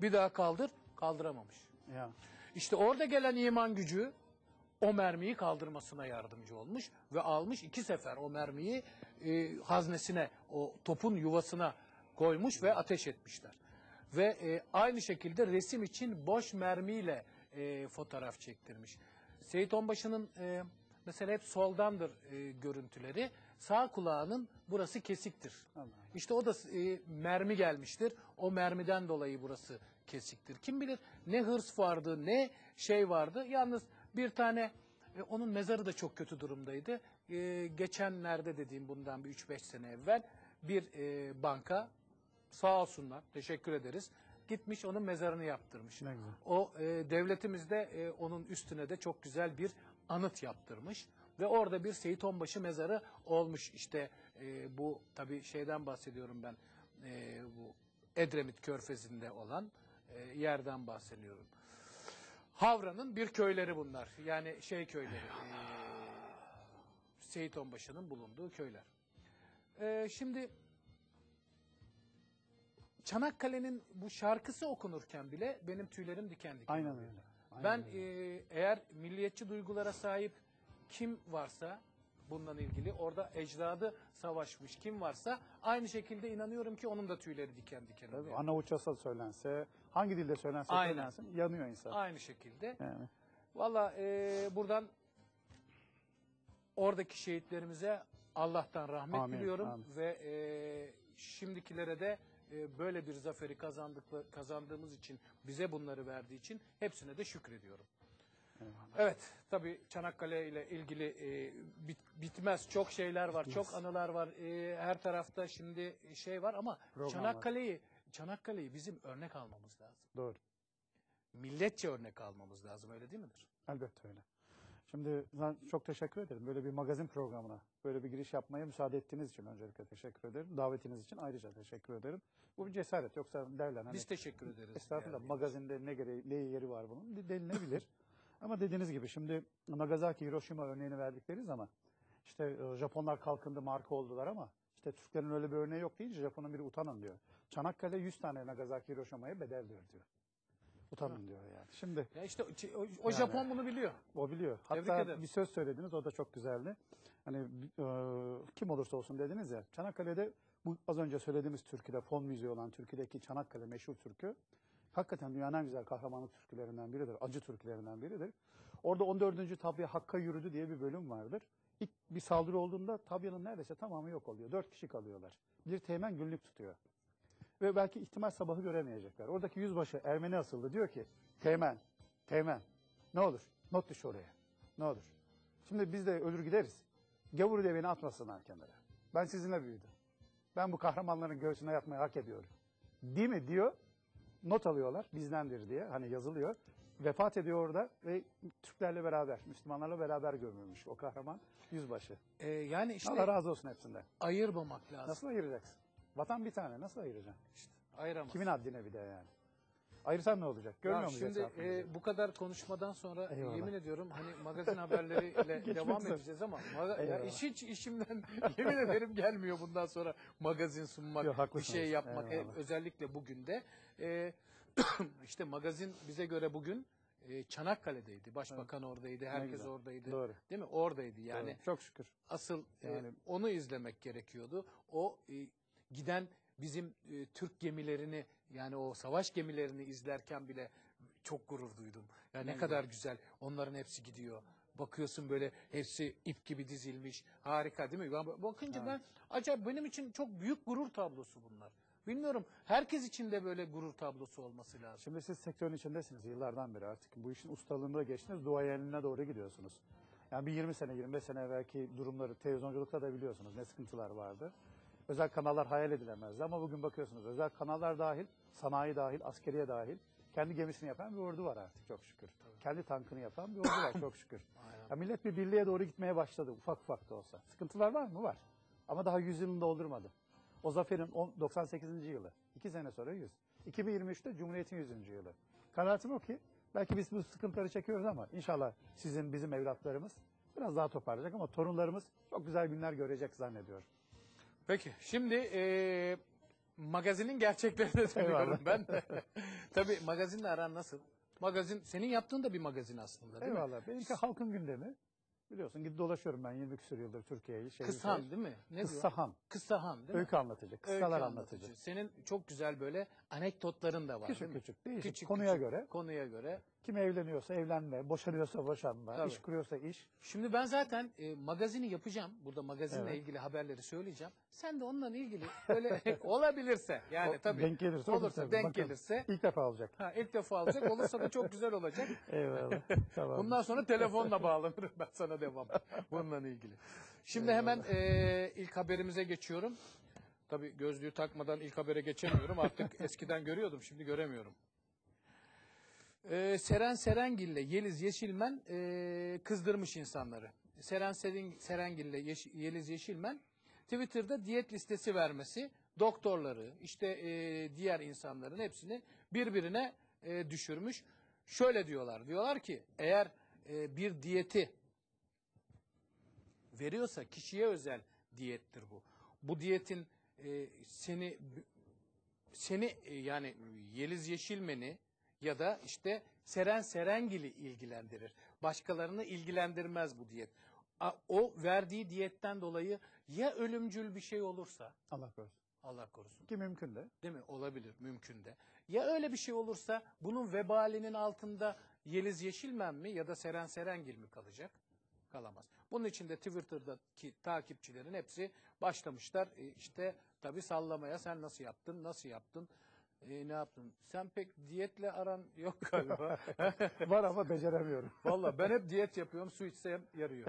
Bir daha kaldır, kaldıramamış. Ya. İşte orada gelen iman gücü o mermiyi kaldırmasına yardımcı olmuş ve almış iki sefer o mermiyi e, haznesine, o topun yuvasına koymuş ve ateş etmişler. Ve e, aynı şekilde resim için boş mermiyle e, fotoğraf çektirmiş. Seyit Onbaşı'nın e, mesela hep soldandır e, görüntüleri. Sağ kulağının burası kesiktir. Allah. İşte o da e, mermi gelmiştir. O mermiden dolayı burası kesiktir. Kim bilir ne hırs vardı ne şey vardı. Yalnız bir tane e, onun mezarı da çok kötü durumdaydı. E, geçenlerde dediğim bundan bir 3-5 sene evvel bir e, banka sağ olsunlar teşekkür ederiz. Gitmiş onun mezarını yaptırmış. Ne güzel. O e, devletimiz de e, onun üstüne de çok güzel bir anıt yaptırmış. Ve orada bir Seyit Onbaşı mezarı olmuş. İşte e, bu tabii şeyden bahsediyorum ben. E, bu Edremit Körfezi'nde olan e, yerden bahsediyorum. Havra'nın bir köyleri bunlar. Yani şey köyleri. e, Seyit Onbaşı'nın bulunduğu köyler. E, şimdi Çanakkale'nin bu şarkısı okunurken bile benim tüylerim diken diken. Aynen öyle. Aynen Ben öyle. e, eğer milliyetçi duygulara sahip kim varsa bundan ilgili orada ecdadı savaşmış kim varsa aynı şekilde inanıyorum ki onun da tüyleri diken diken Tabii, oluyor. Arnavutçası söylense, hangi dilde söylense Aynen. söylensin yanıyor insan. Aynı şekilde. Yani. Valla e, buradan oradaki şehitlerimize Allah'tan rahmet Amin, diliyorum amin. ve e, şimdikilere de e, böyle bir zaferi kazandık kazandığımız için bize bunları verdiği için hepsine de şükrediyorum. Evet, tabii Çanakkale ile ilgili e, bit- bitmez çok şeyler var, Bitmez. çok anılar var. E, her tarafta şimdi şey var ama. Çanakkale'yi Çanakkale'yi bizim örnek almamız lazım. Doğru. Milletçe örnek almamız lazım, öyle değil midir? Elbette öyle. Şimdi çok teşekkür ederim. Böyle bir magazin programına böyle bir giriş yapmaya müsaade ettiğiniz için öncelikle teşekkür ederim. Davetiniz için ayrıca teşekkür ederim. Bu bir cesaret. Yoksa derler hani Biz teşekkür ederiz. estağfurullah Yani. magazinde ne, gereği, ne yeri var bunun de- denilebilir. Ama dediğiniz gibi şimdi Nagasaki, Hiroşima örneğini verdikleri zaman işte e, Japonlar kalkındı marka oldular ama işte Türklerin öyle bir örneği yok deyince Japon'un biri utanın diyor. Çanakkale 100 tane Nagasaki, Hiroşima'ya bedeldir diyor. Utanın diyor yani. Şimdi Ya işte o, o Yani. Japon bunu biliyor. o biliyor. Hatta bir söz söylediniz o da çok güzeldi. Hani e, kim olursa olsun dediniz ya. Çanakkale'de bu az önce söylediğimiz türküde fon müziği olan türküdeki Çanakkale meşhur türkü hakikaten dünyanın en güzel kahramanlık türkülerinden biridir. Acı türkülerinden biridir. Orada 14. Tabya Hakk'a yürüdü diye bir bölüm vardır. İlk bir saldırı olduğunda Tabya'nın neredeyse tamamı yok oluyor. Dört kişi kalıyorlar. Bir teğmen günlük tutuyor. Ve belki ihtimal sabahı göremeyecekler. Oradaki yüzbaşı Ermeni asıllı diyor ki Teğmen, Teğmen ne olur not düş oraya. Ne olur. Şimdi biz de ölür gideriz. Gavur diye beni atmasınlar kenara. Ben sizinle büyüdüm. Ben bu kahramanların göğsüne yatmayı hak ediyorum. Değil mi diyor. Not alıyorlar bizdendir diye hani yazılıyor. Vefat ediyor orada ve Türklerle beraber, Müslümanlarla beraber gömülmüş o kahraman yüzbaşı. E, yani işte Allah razı olsun hepsinden. ayırmamak lazım. Nasıl ayıracaksın? Vatan bir tane nasıl ayıracaksın? İşte, ayıramaz. Kimin haddine bir de yani? Ayırsan ne olacak? Görmüyor musun şimdi etrafımızı? e, bu kadar konuşmadan sonra Eyvallah. yemin ediyorum hani magazin haberleriyle devam edeceğiz ama maga- ya Eyvallah. iş hiç işimden yemin ederim gelmiyor bundan sonra magazin sunmak, Yok, bir haklısınız. şey yapmak e, Eyvallah. özellikle bugün de E, işte magazin bize göre bugün e, Çanakkale'deydi. Başbakan oradaydı, herkes güzel. oradaydı. Doğru. Değil mi? Oradaydı yani. Doğru. Çok şükür. Asıl e, Yani- onu izlemek gerekiyordu. O e, giden bizim e, Türk gemilerini yani o savaş gemilerini izlerken bile çok gurur duydum. Ya ne kadar güzel. Onların hepsi gidiyor. Bakıyorsun böyle hepsi ip gibi dizilmiş. Harika değil mi? Ben bakınca ben acayip benim için çok büyük gurur tablosu bunlar. Bilmiyorum herkes için de böyle gurur tablosu olması lazım. Şimdi siz sektörün içindesiniz yıllardan beri artık. Bu işin ustalığında geçtiniz, duayenliğine doğru gidiyorsunuz. Yani bir 20 sene, 25 sene evvelki durumları televizyonculukta da biliyorsunuz ne sıkıntılar vardı. Özel kanallar hayal edilemezdi ama bugün bakıyorsunuz özel kanallar dahil, sanayi dahil, askeriye dahil kendi gemisini yapan bir ordu var artık çok şükür. Kendi tankını yapan bir ordu var çok şükür. Aynen. Ya millet bir birliğe doğru gitmeye başladı ufak ufak da olsa. Sıkıntılar var mı? Var. Ama daha 100 yılını doldurmadı. O zaferin on- 98. yılı. 2 sene sonra 100. 2023'te Cumhuriyet'in 100. yılı. Kanaatim o ki belki biz bu sıkıntıları çekiyoruz ama inşallah sizin bizim evlatlarımız biraz daha toparlayacak ama torunlarımız çok güzel günler görecek zannediyorum. Peki şimdi e, magazinin gerçeklerine dönüyorum ben. Tabii magazinle aran nasıl? Magazin, senin yaptığın da bir magazin aslında değil mi? Eyvallah. Benimki halkın gündemi. Biliyorsun gidip dolaşıyorum ben 20 küsur yıldır Türkiye'yi. Şehir Kıssahan şehir. değil mi? Ne diyor? Kıssahan. Kıssahan değil mi? Öykü anlatıcı. Öykü Kıssalar anlatıcı. anlatıcı. Senin çok güzel böyle anekdotların da var değil Küçük mi? küçük. Küçük Konuya küçük. göre. Konuya göre. Kim evleniyorsa evlenme, boşanıyorsa boşanma, Tabii. iş kuruyorsa iş. Şimdi ben zaten e, magazini yapacağım. Burada magazinle Evet. ilgili haberleri söyleyeceğim. Sen de onunla ilgili böyle olabilirse yani O tabii denk gelirse olur olursa tabii. denk Bakalım. gelirse İlk defa olacak. ha, ilk defa olacak. Olursa da çok güzel olacak. Eyvallah. tamam. Bundan sonra telefonla bağlanırım ben sana devam. Bununla ilgili. Şimdi hemen e, ilk haberimize geçiyorum. Tabii gözlüğü takmadan ilk habere geçemiyorum. Artık eskiden görüyordum, şimdi göremiyorum. E, Seren Serengil ile Yeliz Yeşilmen e, kızdırmış insanları. Seren Seren, Serengil ile Yeş- Yeliz Yeşilmen Twitter'da diyet listesi vermesi, doktorları, işte e, diğer insanların hepsini birbirine e, düşürmüş. Şöyle diyorlar, diyorlar ki eğer e, bir diyeti veriyorsa kişiye özel diyettir bu. Bu diyetin e, seni seni e, yani Yeliz Yeşilmen'i ya da işte Seren Serengil'i ilgilendirir. Başkalarını ilgilendirmez bu diyet. O verdiği diyetten dolayı ya ölümcül bir şey olursa Allah korusun. Allah korusun. Ki mümkün de. Değil mi? Olabilir, mümkün de. Ya öyle bir şey olursa bunun vebalinin altında Yeliz Yeşilmen mi ya da Seren Serengil mi kalacak? Kalamaz. Bunun için de Twitter'daki takipçilerin hepsi başlamışlar. E, işte tabii sallamaya sen nasıl yaptın, nasıl yaptın, e, ne yaptın? Sen pek diyetle aran yok galiba. Var ama beceremiyorum Vallahi ben hep diyet yapıyorum, su içsem yarıyor.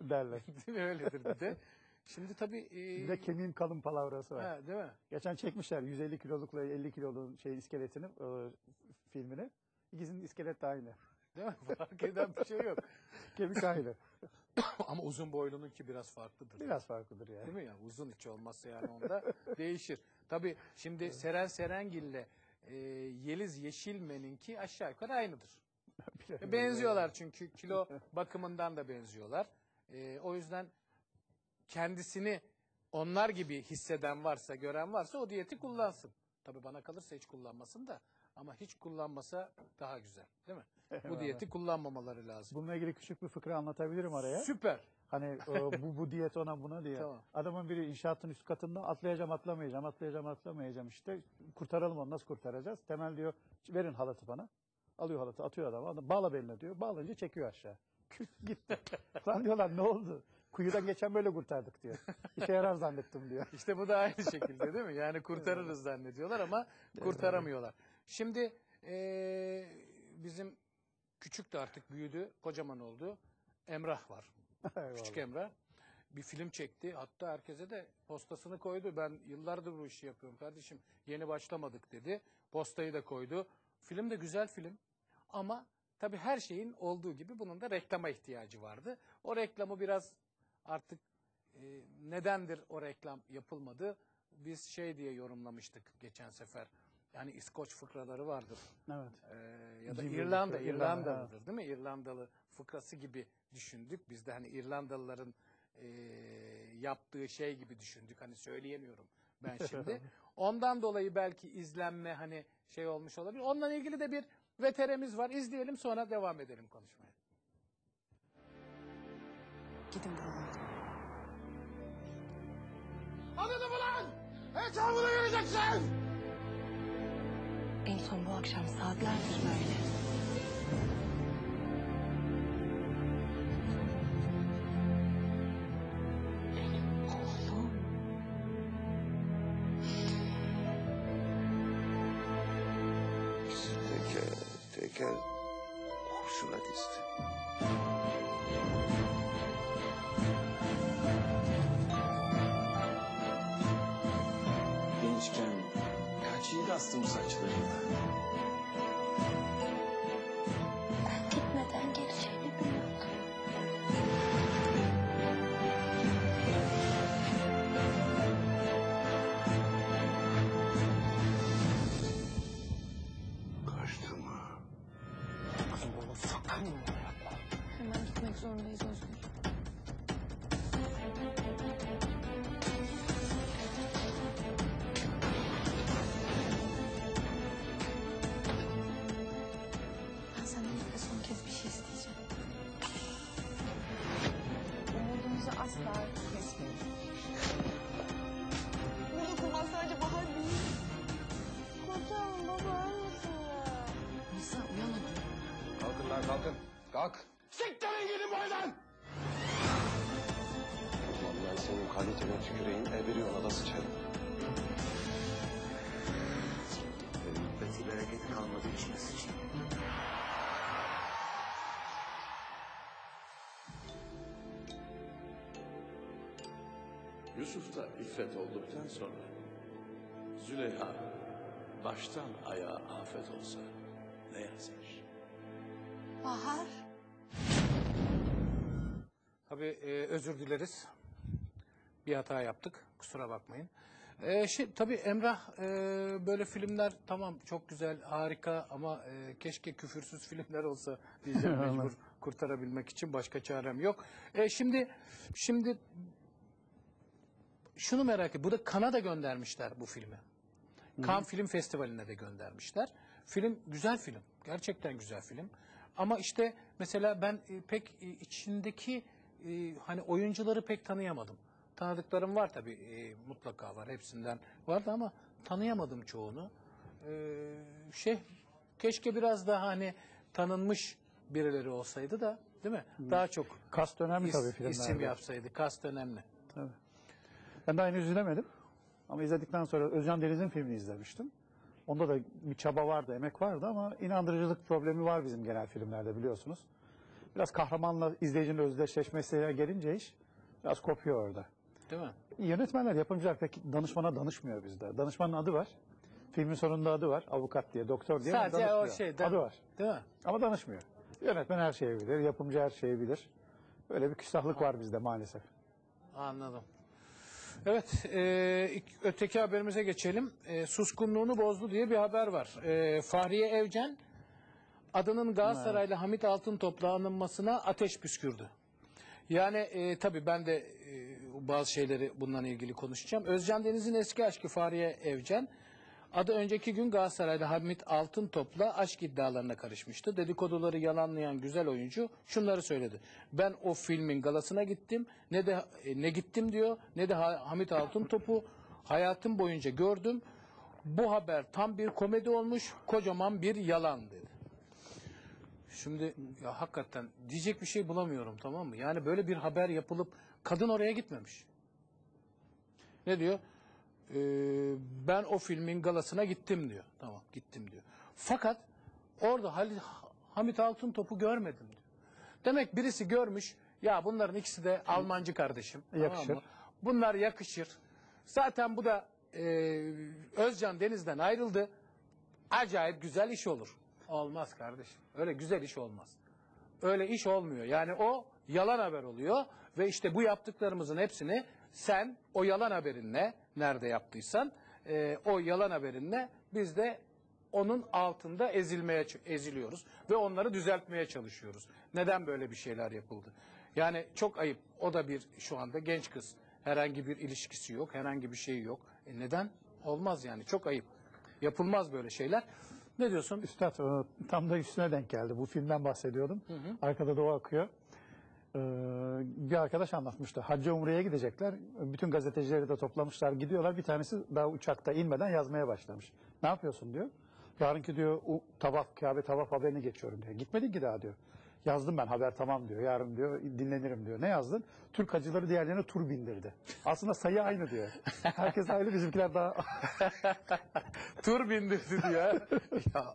derler. Değil mi? Öyledir bir de. Şimdi tabii... e, Bir de kemiğim kalın palavrası var. ha, değil mi? Geçen çekmişler 150 kilolukla 50 kiloluk şey iskeletini, e, filmini. İkisinin iskelet de aynı. Değil mi? Fark eden bir şey yok. Kemik aynı. Ama uzun boylununki biraz farklıdır. Biraz farklıdır yani. Değil mi ya? Uzun içi olmazsa yani onda değişir. Tabii şimdi Seren Serengil'le e, Yeliz Yeşilmen'inki aşağı yukarı aynıdır. Benziyorlar çünkü kilo bakımından da benziyorlar. E, o yüzden kendisini onlar gibi hisseden varsa, gören varsa o diyeti kullansın. Tabii bana kalırsa hiç kullanmasın da ama hiç kullanmasa daha güzel değil mi? Bu diyeti kullanmamaları lazım. Bununla ilgili küçük bir fıkra anlatabilirim araya. Süper. Hani e, bu, bu diyet ona buna diye. Tamam. Adamın biri inşaatın üst katında atlayacağım atlamayacağım atlayacağım atlamayacağım işte kurtaralım onu nasıl kurtaracağız? Temel diyor verin halatı bana. Alıyor halatı atıyor adama. Adam, bağla beline diyor. Bağlayınca çekiyor aşağı. Gitti. Lan diyorlar ne oldu? Kuyudan geçen böyle kurtardık diyor. İşe yarar zannettim diyor. İşte bu da aynı şekilde değil mi? Yani kurtarırız zannediyorlar ama kurtaramıyorlar. Şimdi eee, bizim küçük de artık büyüdü, kocaman oldu. Emrah var. Küçük. Emrah. Bir film çekti. Hatta herkese de postasını koydu. Ben yıllardır bu işi yapıyorum kardeşim. Yeni başlamadık dedi. Postayı da koydu. Film de güzel film. Ama tabii her şeyin olduğu gibi bunun da reklama ihtiyacı vardı. O reklamı biraz artık e, nedendir o reklam yapılmadı? Biz şey diye yorumlamıştık geçen sefer. Yani İskoç fıkraları vardır. Evet. Ee, ya da Cimri İrlanda, fıkra, İrlanda, İrlandalıdır değil mi? İrlandalı fıkrası gibi düşündük. Biz de hani İrlandalıların e, yaptığı şey gibi düşündük. Hani söyleyemiyorum ben şimdi. Ondan dolayı belki izlenme hani şey olmuş olabilir. Onunla ilgili de bir veteremiz var. İzleyelim sonra devam edelim konuşmaya. Gidin buradan. Anladın mı lan? Hesabını vereceksin! En son bu akşam saatlerdir böyle. Oğlum. Kaç yiğit astım saçlarına. Ben gitmeden geleceğini biliyordum. Kaçtı mı? Hemen gitmek zorundayız Evden! Ulan ben senin kalitene tüküreyim, ebir yola da sıçarım. Hikmeti bereketi kalmadı içine sıçayım. Yusuf da iffet olduktan sonra Züleyha baştan ayağa afet olsa ne yazar? Bahar. Tabii e, özür dileriz. Bir hata yaptık. Kusura bakmayın. E, şey, tabii Emrah e, böyle filmler tamam çok güzel, harika ama e, keşke küfürsüz filmler olsa diyeceğim mecbur kurtarabilmek için başka çarem yok. E, şimdi şimdi şunu merak ediyorum. Bu da Kanada göndermişler bu filmi. Cannes Film Festivali'ne de göndermişler. Film güzel film. Gerçekten güzel film. Ama işte mesela ben e, pek e, içindeki e, hani oyuncuları pek tanıyamadım. Tanıdıklarım var tabii e, mutlaka var hepsinden vardı ama tanıyamadım çoğunu. E, şey keşke biraz daha hani tanınmış birileri olsaydı da değil mi? Daha çok Kast önemli is- tabii filmlerde. isim yapsaydı. Kast önemli. Tabii. Ben daha henüz izlemedim. Ama izledikten sonra Özcan Deniz'in filmini izlemiştim. Onda da bir çaba vardı, emek vardı ama inandırıcılık problemi var bizim genel filmlerde biliyorsunuz. Biraz kahramanla izleyicinin özdeşleşmesiyle gelince iş biraz kopuyor orada. Değil mi? Yönetmenler, yapımcılar pek danışmana danışmıyor bizde. Danışmanın adı var. Filmin sonunda adı var. Avukat diye, doktor diye. Sadece o şey. Adı var. Değil mi? Ama danışmıyor. Yönetmen her şeyi bilir, yapımcı her şeyi bilir. Böyle bir küstahlık var bizde maalesef. Anladım. Evet, e, öteki haberimize geçelim. E, suskunluğunu bozdu diye bir haber var. E, Fahriye Evcen adının Galatasaraylı Hamit Altıntop'la anılmasına ateş püskürdü. Yani e, tabii ben de e, bazı şeyleri bundan ilgili konuşacağım. Özcan Deniz'in eski aşkı Fahriye Evcen adı önceki gün Galatasaray'da Hamit Altıntop'la aşk iddialarına karışmıştı. Dedikoduları yalanlayan güzel oyuncu şunları söyledi. Ben o filmin galasına gittim. Ne de e, ne gittim diyor ne de Ha- Hamit Altıntop'u hayatım boyunca gördüm. Bu haber tam bir komedi olmuş, kocaman bir yalan dedi. Şimdi ya hakikaten diyecek bir şey bulamıyorum tamam mı? Yani böyle bir haber yapılıp kadın oraya gitmemiş. Ne diyor? Ee, ben o filmin galasına gittim diyor. Tamam gittim diyor. Fakat orada Halil, Hamit Altıntop'u görmedim diyor. Demek birisi görmüş. Ya bunların ikisi de Almancı kardeşim. tamam Yakışır. mı? Bunlar yakışır. Zaten bu da e, Özcan Deniz'den ayrıldı. Acayip güzel iş olur. Olmaz kardeşim. Öyle güzel iş olmaz. Öyle iş olmuyor. Yani o yalan haber oluyor ve işte bu yaptıklarımızın hepsini sen o yalan haberinle nerede yaptıysan e, o yalan haberinle biz de onun altında ezilmeye eziliyoruz ve onları düzeltmeye çalışıyoruz. Neden böyle bir şeyler yapıldı? Yani çok ayıp. O da bir şu anda genç kız. Herhangi bir ilişkisi yok, herhangi bir şey yok. E neden? Olmaz yani. Çok ayıp. Yapılmaz böyle şeyler. Ne diyorsun? Üstad e, tam da üstüne denk geldi. Bu filmden bahsediyordum. Arkada da o akıyor. Ee, bir arkadaş anlatmıştı. Hacca Umre'ye gidecekler. Bütün gazetecileri de toplamışlar. Gidiyorlar. Bir tanesi daha uçakta inmeden yazmaya başlamış. Ne yapıyorsun diyor. Yarınki diyor tavaf, Kabe tavaf haberini geçiyorum diyor. Gitmedin ki daha diyor. Yazdım ben haber tamam diyor. Yarın diyor dinlenirim diyor. Ne yazdın? Türk hacıları diğerlerine tur bindirdi. Aslında sayı aynı diyor. Herkes ayrı bizimkiler daha Tur bindirdi diyor.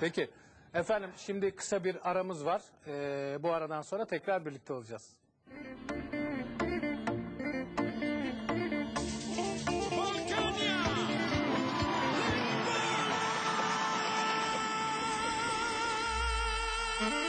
Peki. Efendim şimdi kısa bir aramız var. Ee, bu aradan sonra tekrar birlikte olacağız. Mm-hmm.